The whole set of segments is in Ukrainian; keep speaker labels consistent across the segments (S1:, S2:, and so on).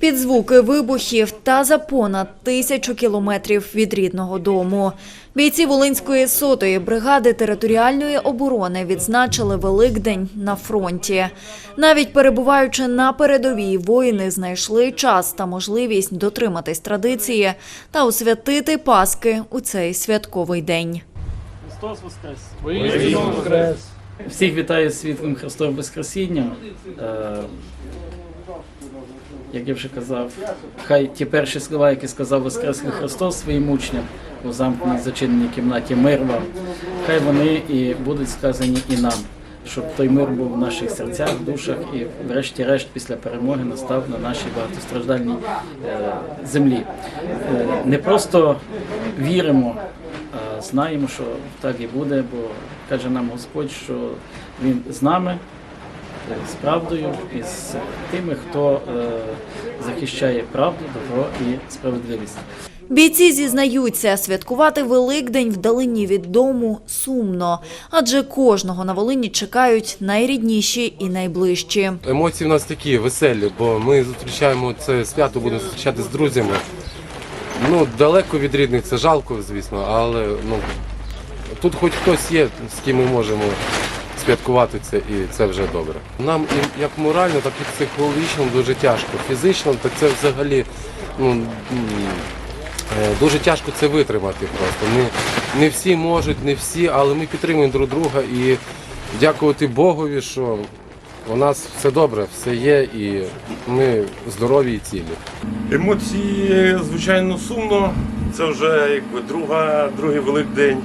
S1: Під звуки вибухів та за понад тисячу кілометрів від рідного дому. Бійці Волинської сотої бригади територіальної оборони відзначили Великдень на фронті. Навіть перебуваючи на передовій, воїни знайшли час та можливість дотриматись традиції та освятити Паски у цей святковий день.
S2: Христос Воскрес! Всіх вітаю з світлим Христовим Воскресінням. Як я вже казав, хай ті перші слова, які сказав Воскреслий Христос своїм учням у замкненій зачиненій кімнаті мир вам, хай вони і будуть сказані і нам, щоб той мир був в наших серцях, душах і, врешті-решт, після перемоги настав на нашій багатостраждальній е, землі. Е, Не просто віримо, а знаємо, що так і буде, бо каже нам Господь, що Він з нами, з правдою і з тими, хто е, захищає правду, добро і справедливість.
S1: Бійці зізнаються, святкувати Великдень вдалині від дому сумно, адже кожного на Волині чекають найрідніші і найближчі.
S3: Емоції в нас такі веселі, бо ми зустрічаємо це свято, будемо зустрічати з друзями. Ну, далеко від рідних, це жалко, звісно, але ну, тут хоч хтось є, з ким ми можемо святкувати це, і це вже добре. Нам і як морально, так і психологічно дуже тяжко. Фізично, так це взагалі ну, е, дуже тяжко це витримати просто. Не, не всі можуть, не всі, але ми підтримуємо друг друга і дякувати Богові, що у нас все добре, все є, і ми здорові і цілі.
S4: Емоції, звичайно, сумно. Це вже якби друга, другий великдень.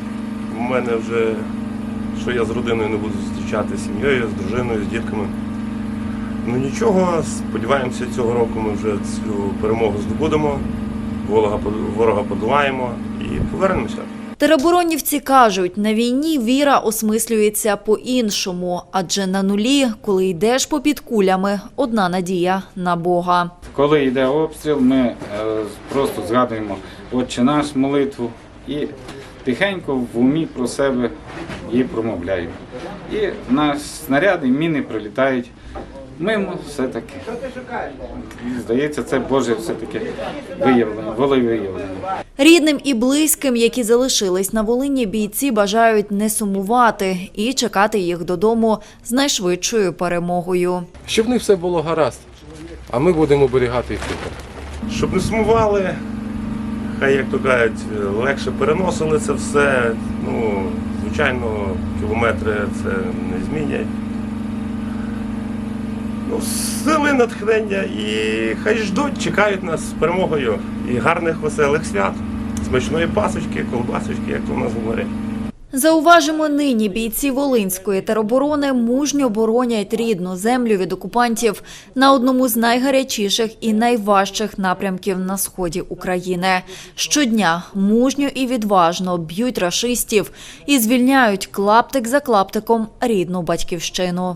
S4: У мене вже, що я з родиною не буду зустрічати з сім'єю, з дружиною, з дітками. Ну нічого, сподіваємося, цього року ми вже цю перемогу здобудемо, ворога, ворога подолаємо і повернемося.
S1: Тероборонівці кажуть, на війні віра осмислюється по-іншому, адже на нулі, коли йдеш попід кулями, одна надія на Бога.
S5: Коли йде обстріл, ми е, просто згадуємо Отче наш молитву і тихенько в умі про себе її промовляємо. І наші снаряди, міни прилітають мимо все-таки. І здається, це Боже все-таки виявлення, волевиявлення.
S1: Рідним і близьким, які залишились на Волині, бійці бажають не сумувати і чекати їх додому з найшвидшою перемогою.
S3: Щоб в них все було гаразд, а ми будемо оберігати їх тут.
S4: Щоб не сумували, хай, як то кажуть, легше переносили це все. Ну, звичайно, кілометри це не змінять. Ну, сили натхнення і хай ждуть, чекають нас з перемогою і гарних веселих свят, смачної пасочки, колбасочки, як в нас говорять.
S1: Зауважимо, нині бійці Волинської тероборони мужньо боронять рідну землю від окупантів на одному з найгарячіших і найважчих напрямків на сході України. Щодня мужньо і відважно б'ють рашистів і звільняють клаптик за клаптиком рідну батьківщину.